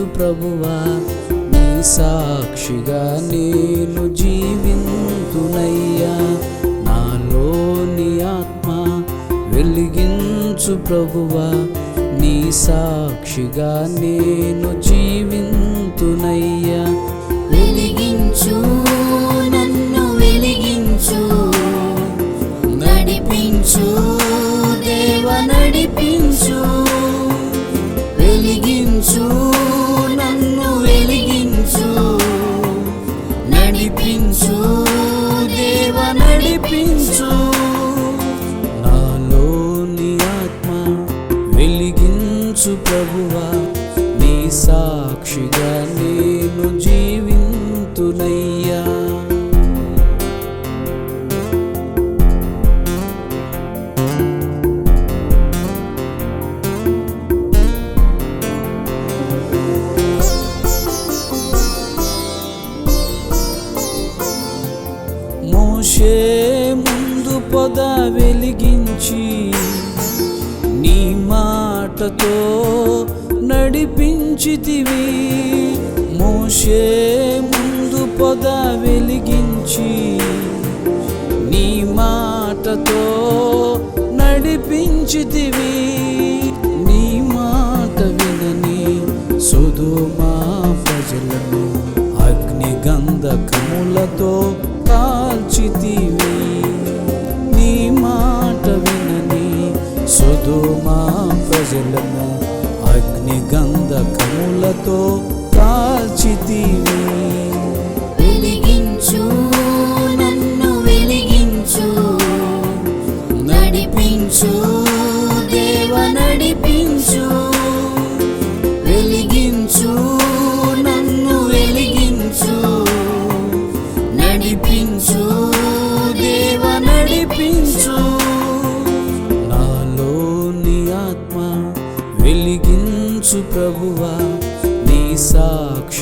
ప్రభువా. నీ సాక్షిగా నేను జీవింతునయ్యా. నాలోని ఆత్మ వెలిగించు ప్రభువా. నీ సాక్షిగా నేను జీవింతునయ్యా. దేవా నీ సాక్షిగా నేను జీవింతునయ్యా. మోషే ముందు పొద వెలిగించి నీ మాటతో నడిపించితివి. మోషే ముందు పొద వెలిగించి నీ మాటతో నడిపించితివి. నీ మాట వినని సుధుమ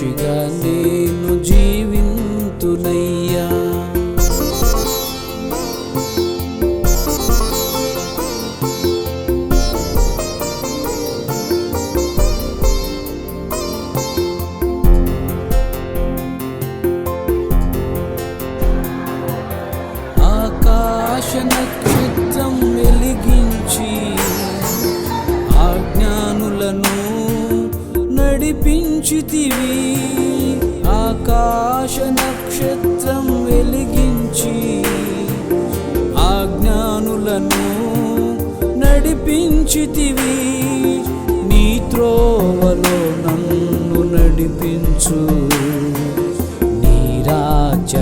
సాక్షిగా నేను జీవింతునయ్యా. ఆకాశ నక్షత్రం వెలిగించి ఆజ్ఞానులను నడిపించితివి. ఉంచితివి నీ త్రోవలో నన్ను నడిపించు. నీ రాజ్య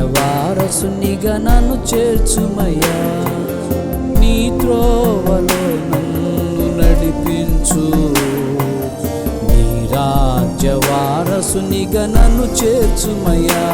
నన్ను చేర్చుమయ్యా. నీ త్రోవలో నన్ను నడిపించు. నీ నన్ను చేర్చుమయ్యా.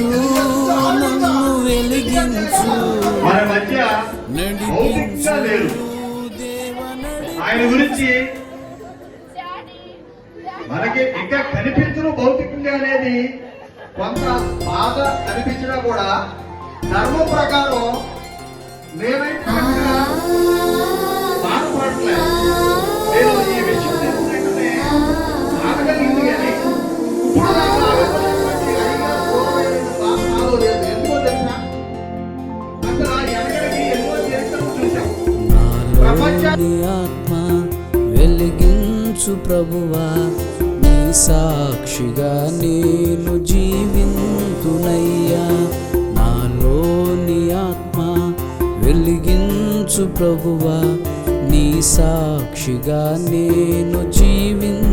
వెలిగించు నన్ను వెలిగించు. మన మధ్య నడిపించు భౌతికంగా లేరు ఆయన గురించి మనకి ఇంకా కనిపించడం భౌతికంగా అనేది. కొంత బాధ కనిపించినా కూడా ధర్మం ప్రకారం మేమైతే బాధపడట్లేదు నేను ఈ విషయం తెలుసుకుంటే బాధ కలిగింది కానీ ఇప్పుడు నీ ఆత్మ వెలిగించు ప్రభువా. నీ సాక్షిగా నేను జీవింతునయ్యా. నాలో నీ ఆత్మ వెలిగించు ప్రభువా. నీ సాక్షిగా నేను జీవింతునయ్యా.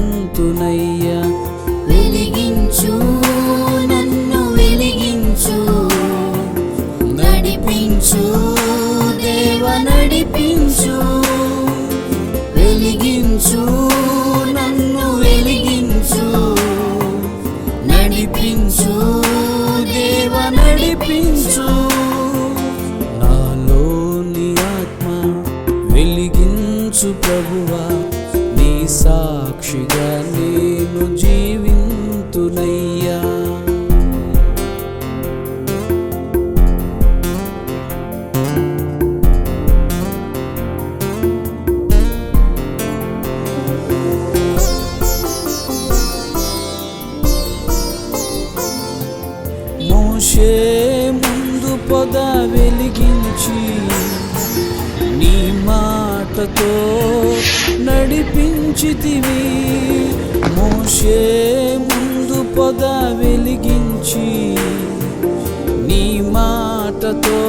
వెలిగించు ప్రభువా. నీ సాక్షిగా నేను జీవింతునయ్యా. మోషే ముందు పొద వెలిగించి నీ మా మాటతో నడిపించితివి. మోషే ముందు పొద వెలిగించి నీ మాటతో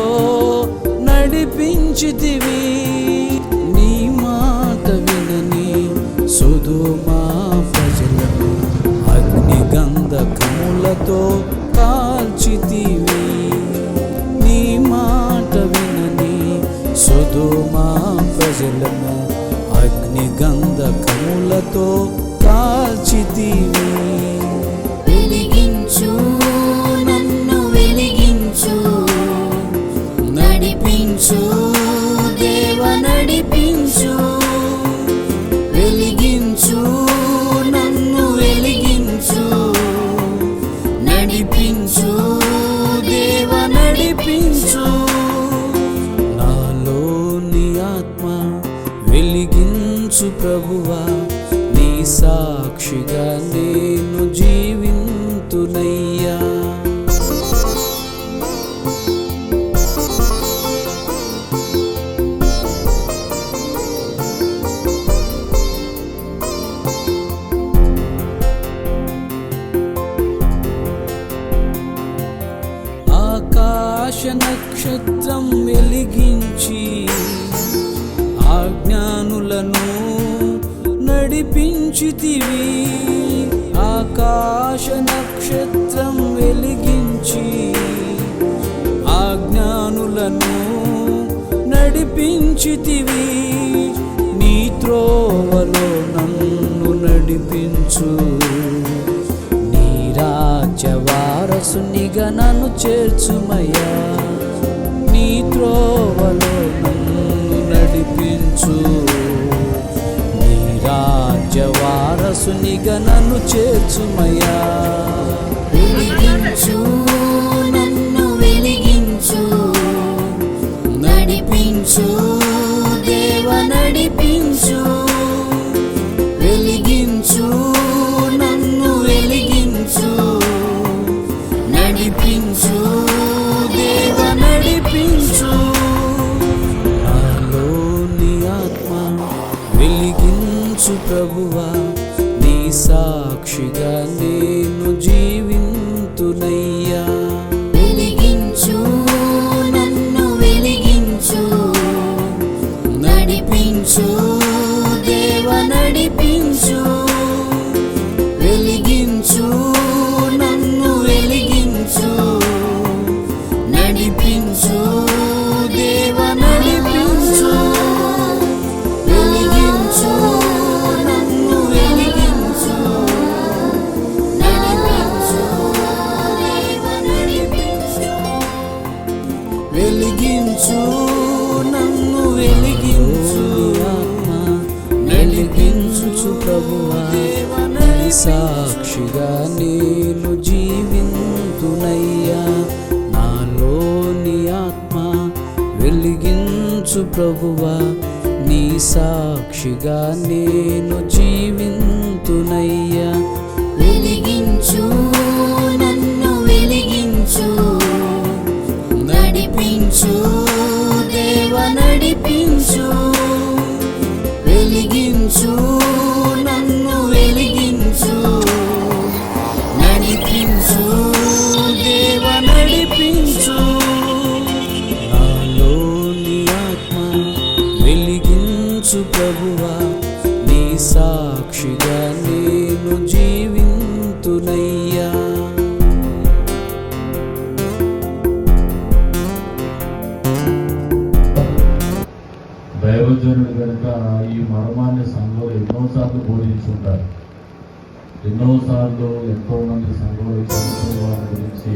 నడిపించితివి. నీ మాట వినని సుధుమా ప్రజలను అగ్నిగంధకములతో కాల్చితివి. మా ప్రజలను అగ్నిగంధకములతో కాచితివి సాక్షిగా నేను జీవింతునయ్యా. ఆకాశ నక్షత్రం వెలిగించి నడిపించితివి ఆకాశ నక్షత్రం వెలిగించి ఆజ్ఞానులను నడిపించితివి. నీ త్రోవలో నన్ను నడిపించు. నీ రాజ్య వారసునిగా నన్ను చేర్చుమయ్యా. నీ త్రోవలో నన్ను నడిపించు. వారసునిగా నన్ను చేర్చుమయ్యా. యేసు ప్రభువా నీ సాక్షిగా నేను జీవింతునయ్యా. వెలిగించు నన్ను వెలిగించు. నడిపించు దేవ నడిపించు. దైవజనుడు కనుక ఈ మర్మాన్ని సంఘంలో ఎన్నోసార్లు బోధించుంటారు ఎన్నోసార్లు ఎంతో మంది సంఘంలో వారి గురించి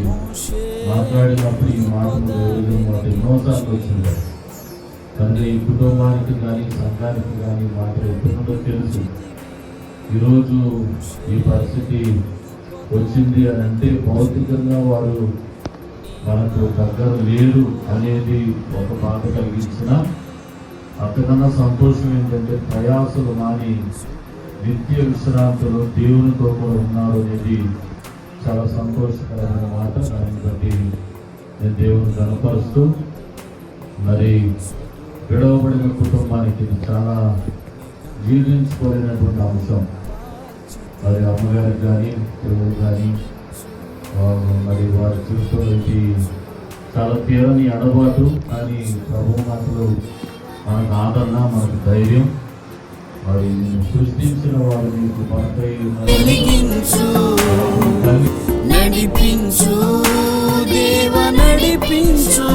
మాట్లాడినప్పుడు ఈ మార్గం దైవజనం మాట ఎన్నోసార్లు వచ్చింది. తండ్రి ఈ కుటుంబానికి కానీ సంఘానికి కానీ మాట ఎప్పుడో తెలుసు. ఈరోజు ఈ పరిస్థితి వచ్చింది అని అంటే భౌతికంగా వారు మనకు దగ్గర లేరు అనేది ఒక బాధ కలిగించిన అంతకన్నా సంతోషం ఏంటంటే ప్రయాసలు మాని నిత్య విశ్రాంతిలో దేవునితో కూడా ఉన్నారు అనేది చాలా సంతోషకరమైన మాట. దాన్ని బట్టి నేను దేవుని కనపరుస్తూ మరి విడవబడిన కుటుంబానికి ఇది చాలా జీర్ణించుకోలేనటువంటి అంశం. మరి అమ్మగారికి కానీ పిల్లలు కానీ మరి వారి జీవితంలో ఇది చాలా తీరని అడబాటు. కానీ ప్రభు మాటలు మనకు ఆదరణ మనకు ధైర్యం. మరి సృష్టించిన వాడు మీకు మనకై నడిపించు దేవ నడిపించు.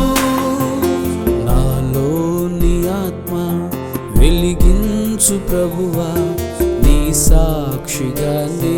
నాలోని ఆత్మ వెలిగించు ప్రభువా నీ సాక్షిగా నేను